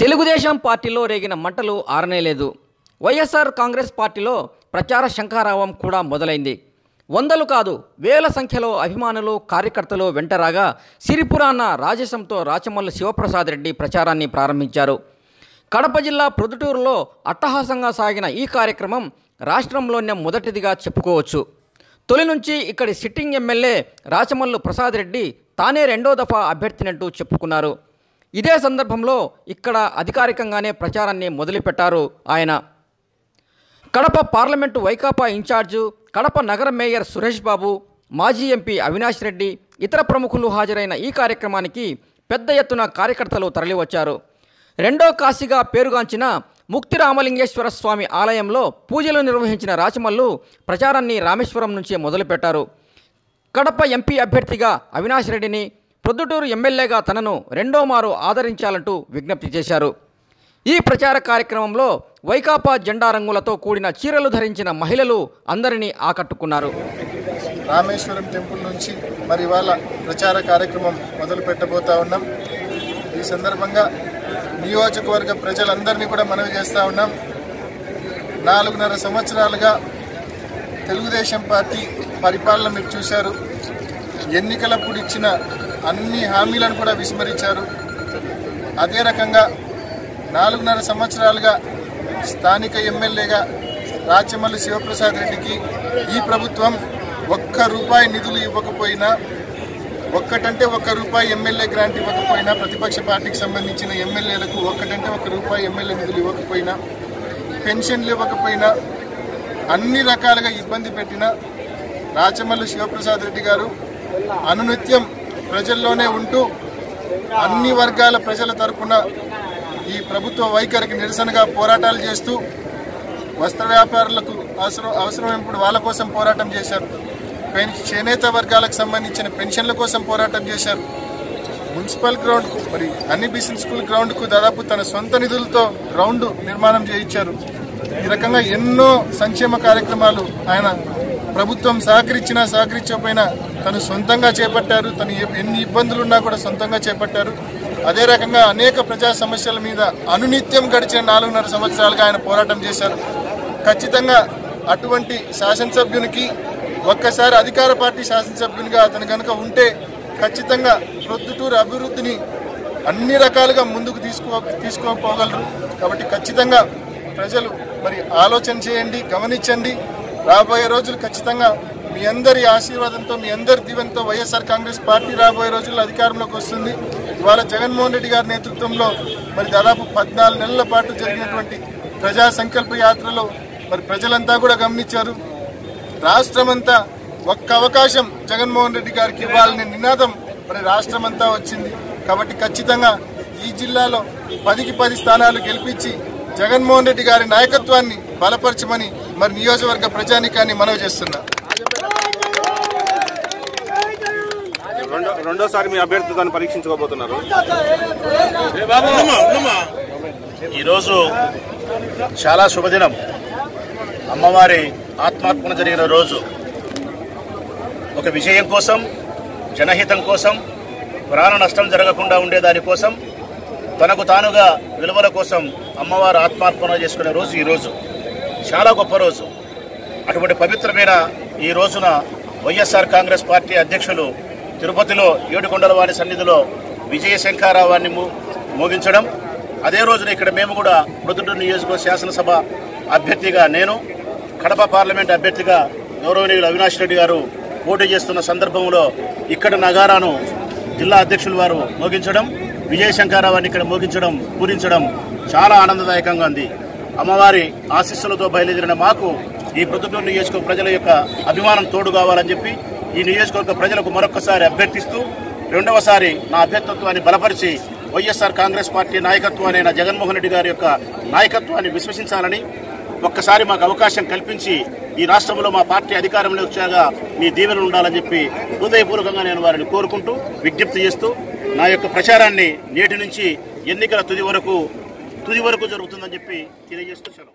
తెలుగుదేశం పార్టీలో రేగిన మంటలు ఆరనేలేదు వైఎస్ఆర్ కాంగ్రెస్ పార్టీలో ప్రచార శంఖారావం కూడా మొదలైంది. వందలు కాదు వేల సంఖ్యలో అభిమానులు కార్యకర్తలు వెంటరాగా సిరిపురాన్న రాజసంతో రాచమల్లు శివప్రసాద్ రెడ్డి ప్రచారాన్ని ప్రారంభించారు. కడప జిల్లా ప్రొద్దుటూరులో అట్టహాసంగా సాగిన ఈ కార్యక్రమం రాష్ట్రంలోనే మొదటిదిగా చెప్పుకోవచ్చు. తొలి నుంచి ఇక్కడి సిట్టింగ్ ఎమ్మెల్యే రాచమల్లు ప్రసాద్ రెడ్డి తానే రెండో దఫా అభ్యర్థినట్టు చెప్పుకున్నారు. ఇదే సందర్భంలో ఇక్కడ అధికారికంగానే ప్రచారాన్ని మొదలుపెట్టారు ఆయన. కడప పార్లమెంటు వైకాపా ఇన్ఛార్జు కడప నగర మేయర్ సురేష్ బాబు మాజీ ఎంపీ అవినాష్ రెడ్డి ఇతర ప్రముఖులు హాజరైన ఈ కార్యక్రమానికి పెద్ద ఎత్తున కార్యకర్తలు తరలివచ్చారు. రెండో కాశీగా పేరుగాంచిన ముక్తి రామలింగేశ్వర స్వామి ఆలయంలో పూజలు నిర్వహించిన రాచమల్లు ప్రచారాన్ని రామేశ్వరం నుంచే మొదలుపెట్టారు. కడప ఎంపీ అభ్యర్థిగా అవినాష్ రెడ్డిని ప్రొద్దుటూరు ఎమ్మెల్యేగా తనను రెండో మారు ఆదరించాలంటూ విజ్ఞప్తి చేశారు. ఈ ప్రచార కార్యక్రమంలో వైకాపా జెండా రంగులతో కూడిన చీరలు ధరించిన మహిళలు అందరినీ ఆకట్టుకున్నారు. రామేశ్వరం టెంపుల్ నుంచి మరి ఇవాళ ప్రచార కార్యక్రమం మొదలు పెట్టబోతా ఉన్నాం. ఈ సందర్భంగా నియోజకవర్గ ప్రజలందరినీ కూడా మనవి చేస్తూ ఉన్నాం. నాలుగున్నర సంవత్సరాలుగా తెలుగుదేశం పార్టీ పరిపాలన మీరు చూశారు. ఎన్నికలప్పుడు ఇచ్చిన అన్ని హామీలను కూడా విస్మరించారు. అదే రకంగా నాలుగున్నర సంవత్సరాలుగా స్థానిక ఎమ్మెల్యేగా రాచమల్లి శివప్రసాద్ రెడ్డికి ఈ ప్రభుత్వం ఒక్క రూపాయి నిధులు ఇవ్వకపోయినా ఒక్కటంటే ఒక్క రూపాయి ఎమ్మెల్యే గ్రాంట్ ఇవ్వకపోయినా ప్రతిపక్ష పార్టీకి సంబంధించిన ఎమ్మెల్యేలకు ఒక్కటంటే ఒక రూపాయి ఎమ్మెల్యే నిధులు ఇవ్వకపోయినా పెన్షన్లు ఇవ్వకపోయినా అన్ని రకాలుగా ఇబ్బంది పెట్టిన రాచమల్లి శివప్రసాద్ రెడ్డి గారు అనునిత్యం ప్రజల్లోనే ఉంటూ అన్ని వర్గాల ప్రజల తరపున ఈ ప్రభుత్వ వైఖరికి నిరసనగా పోరాటాలు చేస్తూ వస్త్ర వ్యాపారులకు అవసరం అవసరమైనప్పుడు వాళ్ళ కోసం పోరాటం చేశారు. పెన్ చేనేత వర్గాలకు సంబంధించిన పెన్షన్ల కోసం పోరాటం చేశారు. మున్సిపల్ గ్రౌండ్ మరి అన్ని బిజినెస్ స్కూల్ గ్రౌండ్కు దాదాపు తన సొంత నిధులతో గ్రౌండ్ నిర్మాణం చేయించారు. ఈ రకంగా ఎన్నో సంక్షేమ కార్యక్రమాలు ఆయన ప్రభుత్వం సహకరించినా సహకరించకపోయినా తను సొంతంగా చేపట్టారు. తను ఎన్ని ఇబ్బందులు ఉన్నా కూడా సొంతంగా చేపట్టారు. అదే రకంగా అనేక ప్రజా సమస్యల మీద అనునిత్యం గడిచిన నాలుగున్నర సంవత్సరాలుగా ఆయన పోరాటం చేశారు. ఖచ్చితంగా అటువంటి శాసనసభ్యునికి ఒక్కసారి అధికార పార్టీ శాసనసభ్యునిగా అతను కనుక ఉంటే ఖచ్చితంగా ప్రొద్దుటూరు అభివృద్ధిని అన్ని రకాలుగా ముందుకు తీసుకో తీసుకోపోగలరు కాబట్టి ఖచ్చితంగా ప్రజలు మరి ఆలోచన చేయండి గమనించండి. రాబోయే రోజులు ఖచ్చితంగా మీ అందరి ఆశీర్వాదంతో మీ అందరి దీవెనతో వైఎస్ఆర్ కాంగ్రెస్ పార్టీ రాబోయే రోజుల్లో అధికారంలోకి వస్తుంది. ఇవాళ జగన్మోహన్ రెడ్డి గారి నేతృత్వంలో మరి దాదాపు పద్నాలుగు నెలల పాటు జరిగినటువంటి ప్రజా సంకల్ప యాత్రలో మరి ప్రజలంతా కూడా గమనించారు. రాష్ట్రమంతా ఒక్క అవకాశం జగన్మోహన్ రెడ్డి గారికి ఇవ్వాలనే నినాదం మరి రాష్ట్రమంతా వచ్చింది. కాబట్టి ఖచ్చితంగా ఈ జిల్లాలో పదికి పది స్థానాలు గెలిపించి జగన్మోహన్ రెడ్డి గారి నాయకత్వాన్ని బలపరచమని మరి నియోజకవర్గ ప్రజానికాన్ని మనవి చేస్తున్నా. రెండో రెండోసారి మీ అభ్యర్థిత్వాన్ని పరీక్షించుకోబోతున్నారు. ఈరోజు చాలా శుభదినం. అమ్మవారి ఆత్మార్పణ జరిగిన రోజు ఒక విజయం కోసం జనహితం కోసం ప్రాణ నష్టం జరగకుండా ఉండేదాని కోసం తనకు తానుగా విలువల కోసం అమ్మవారు ఆత్మార్పణ చేసుకునే రోజు ఈరోజు చాలా గొప్ప రోజు. అటువంటి పవిత్రమైన ఈ రోజున వైఎస్ఆర్ కాంగ్రెస్ పార్టీ అధ్యక్షులు తిరుపతిలో ఏడుకొండల వారి సన్నిధిలో విజయశంకారావాన్ని మోగించడం. అదే రోజున ఇక్కడ మేము కూడా ప్రొద్దుటూరు నియోజకవర్గ శాసనసభ అభ్యర్థిగా నేను కడప పార్లమెంట్ అభ్యర్థిగా గౌరవనీయులు అవినాష్ రెడ్డి గారు పోటీ చేస్తున్న సందర్భంలో ఇక్కడ నగారాను జిల్లా అధ్యక్షులు వారు మోగించడం విజయ ఇక్కడ మోగించడం పూరించడం చాలా ఆనందదాయకంగా ఉంది. అమ్మవారి ఆశీస్సులతో బయలుదేరిన మాకు ఈ ప్రొద్దుటూరు నియోజకవర్గ ప్రజల యొక్క అభిమానం తోడు కావాలని చెప్పి ఈ నియోజకవర్గ ప్రజలకు మరొకసారి అభ్యర్థిస్తూ రెండవసారి నా అభ్యర్థత్వాన్ని బలపరిచి వైఎస్ఆర్ కాంగ్రెస్ పార్టీ నాయకత్వాన్ని జగన్మోహన్ రెడ్డి గారి యొక్క నాయకత్వాన్ని విశ్వసించాలని ఒక్కసారి మాకు అవకాశం కల్పించి ఈ రాష్ట్రంలో మా పార్టీ అధికారంలో వచ్చాక మీ దీవెనలు ఉండాలని చెప్పి హృదయపూర్వకంగా నేను వారిని కోరుకుంటూ విజ్ఞప్తి చేస్తూ నా యొక్క ప్రచారాన్ని నేటి నుంచి ఎన్నికల తుది వరకు తుది వరకు జరుగుతుందని చెప్పి తెలియజేస్తూ సెలవు.